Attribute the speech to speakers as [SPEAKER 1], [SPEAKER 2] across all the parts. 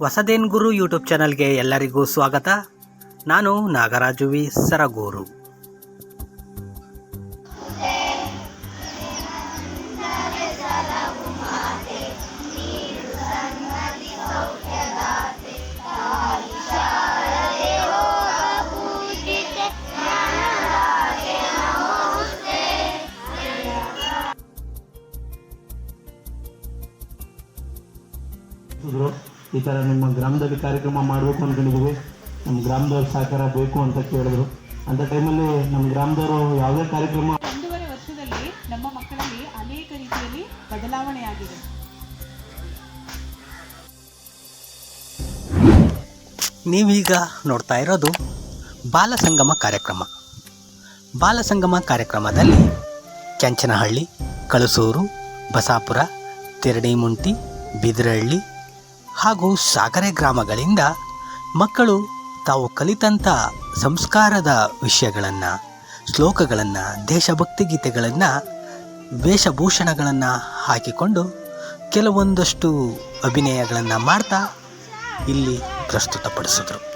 [SPEAKER 1] ಹೊಸದೇನ್ ಗುರು YouTube ಚಾನಲ್ಗೆ ಎಲ್ಲರಿಗೂ ಸ್ವಾಗತ. ನಾನು ನಾಗರಾಜು ವಿ ಸರಗೂರು.
[SPEAKER 2] ಇದ್ರು ಈ ಥರ ನಿಮ್ಮ ಗ್ರಾಮದಲ್ಲಿ ಕಾರ್ಯಕ್ರಮ ಮಾಡಬೇಕು ಅಂದ್ಕೊಂಡಿದ್ದೀವಿ ನಮ್ಮ ಗ್ರಾಮದವ್ರ ಸಹಕಾರ ಬೇಕು ಅಂತ ಕೇಳಿದ್ರು. ಅಂಥ ಟೈಮಲ್ಲಿ ನಮ್ಮ ಗ್ರಾಮದವರು ಯಾವುದೇ ಕಾರ್ಯಕ್ರಮ
[SPEAKER 3] ಒಂದೂವರೆ ವರ್ಷದಲ್ಲಿ ನಮ್ಮ ಮಕ್ಕಳಲ್ಲಿ ಅನೇಕ ರೀತಿಯಲ್ಲಿ ಬದಲಾವಣೆ ಆಗಿದೆ
[SPEAKER 1] ನೀವೀಗ ನೋಡ್ತಾ ಇರೋದು ಬಾಲ ಸಂಗಮ ಕಾರ್ಯಕ್ರಮ. ಬಾಲ ಸಂಗಮ ಕಾರ್ಯಕ್ರಮದಲ್ಲಿ ಕೆಂಚನಹಳ್ಳಿ ಕಳಸೂರು ಬಸಾಪುರ ತಿರಡಿಮುಂಟಿ ಬಿದಿರಹಳ್ಳಿ ಹಾಗೂ ಸಾಗರೆ ಗ್ರಾಮಗಳಿಂದ ಮಕ್ಕಳು ತಾವು ಕಲಿತಂಥ ಸಂಸ್ಕಾರದ ವಿಷಯಗಳನ್ನು, ಶ್ಲೋಕಗಳನ್ನು, ದೇಶಭಕ್ತಿ ಗೀತೆಗಳನ್ನು, ವೇಷಭೂಷಣಗಳನ್ನು ಹಾಕಿಕೊಂಡು ಕೆಲವೊಂದಷ್ಟು ಅಭಿನಯಗಳನ್ನು ಮಾಡ್ತಾ ಇಲ್ಲಿ ಪ್ರಸ್ತುತಪಡಿಸಿದ್ರು.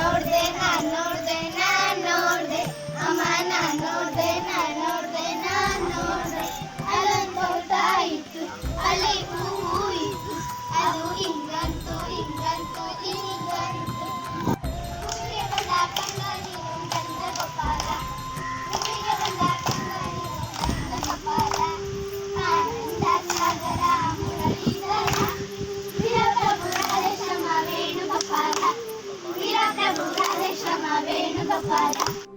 [SPEAKER 4] ನೋಡ್ದೆ ನಾನ್ ನೋಡ್ದೆ ನಾನ್ ನೋಡ್ದೆ ಅಮ್ಮ ನೋಡ್ದೆ Bye-bye.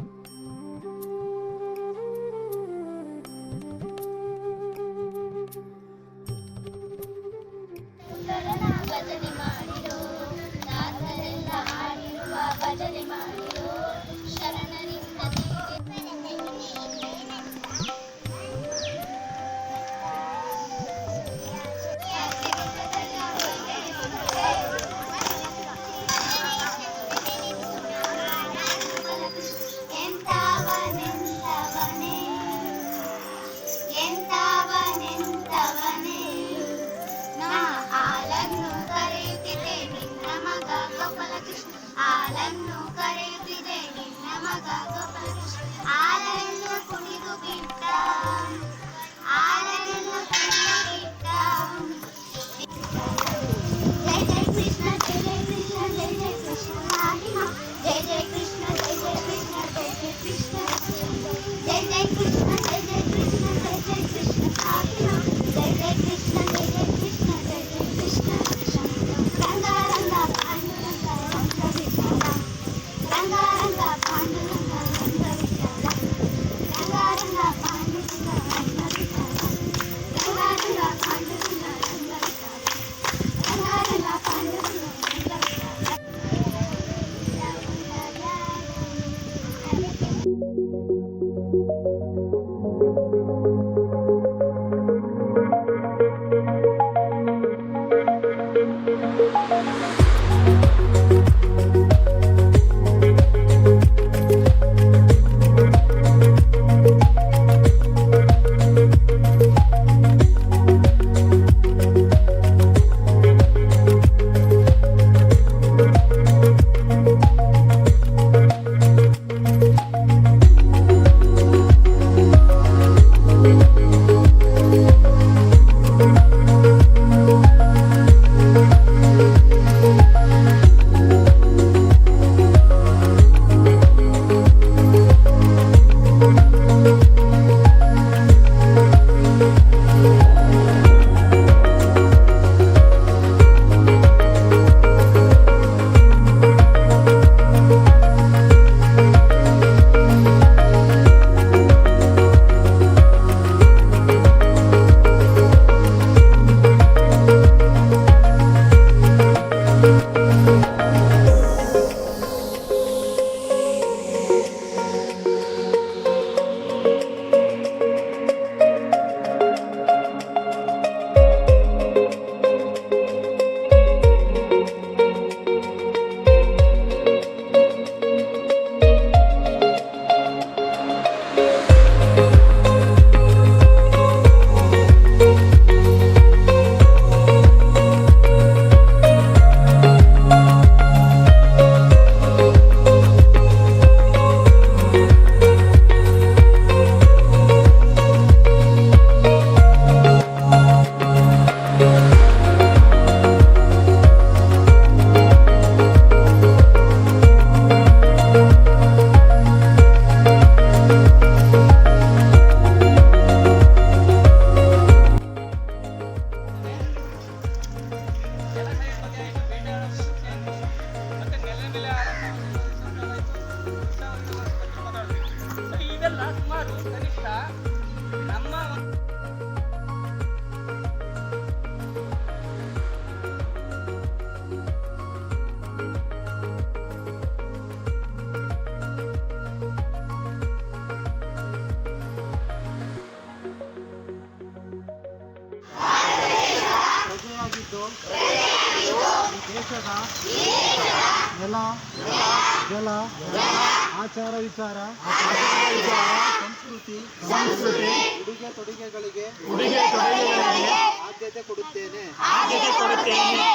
[SPEAKER 4] Oscar
[SPEAKER 5] ದೇಶದ ನೆಲ ಜಲ ಆಚಾರ ವಿಚಾರ ಸಂಸ್ಕೃತಿ ಸಂಸ್ಕೃತಿ ಉಡುಗೆ ತೊಡುಗೆಗಳಿಗೆ ಉಡುಗೆ ತೊಡುಗೆಗಳಿಗೆ ಆದ್ಯತೆ ಕೊಡುತ್ತೇನೆ. ಆದ್ಯತೆ ಕೊಡುತ್ತೇನೆ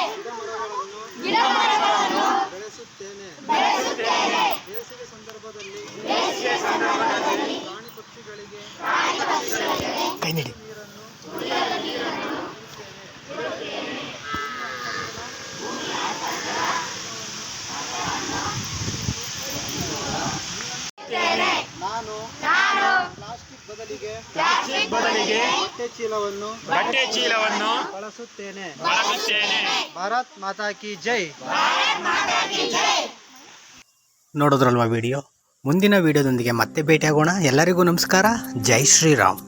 [SPEAKER 5] ಗಿಡ ಮರಗಳನ್ನು ಬೆಳೆಸುತ್ತೇನೆ. ಬೆಳೆಸುತ್ತೇನೆ. ಬೇಸಿಗೆ ಸಂದರ್ಭದಲ್ಲಿ ಬೇಸಿಗೆ ಸಂದರ್ಭದಲ್ಲಿ ಪ್ರಾಣಿ ಪಕ್ಷಿಗಳಿಗೆ
[SPEAKER 1] ಕೈ ನೀಡಿ.
[SPEAKER 5] ನಾನು ಪ್ಲಾಸ್ಟಿಕ್ ಬದಲಿಗೆ
[SPEAKER 6] ಪ್ಲಾಸ್ಟಿಕ್ ಬದಲಿಗೆ
[SPEAKER 5] ಬಟ್ಟೆ ಚೀಲವನ್ನು
[SPEAKER 6] ಬಟ್ಟೆ ಚೀಲವನ್ನು
[SPEAKER 5] ಬಳಸುತ್ತೇನೆ.
[SPEAKER 6] ಬಳಸುತ್ತೇನೆ.
[SPEAKER 5] ಭಾರತ್ ಮಾತಾ ಕಿ ಜೈ.
[SPEAKER 1] ನೋಡೋದ್ರಲ್ವಾ ವಿಡಿಯೋ? ಮುಂದಿನ ವಿಡಿಯೋದೊಂದಿಗೆ ಮತ್ತೆ ಭೇಟಿಯಾಗೋಣ. ಎಲ್ಲರಿಗೂ ನಮಸ್ಕಾರ. ಜೈ ಶ್ರೀರಾಮ್.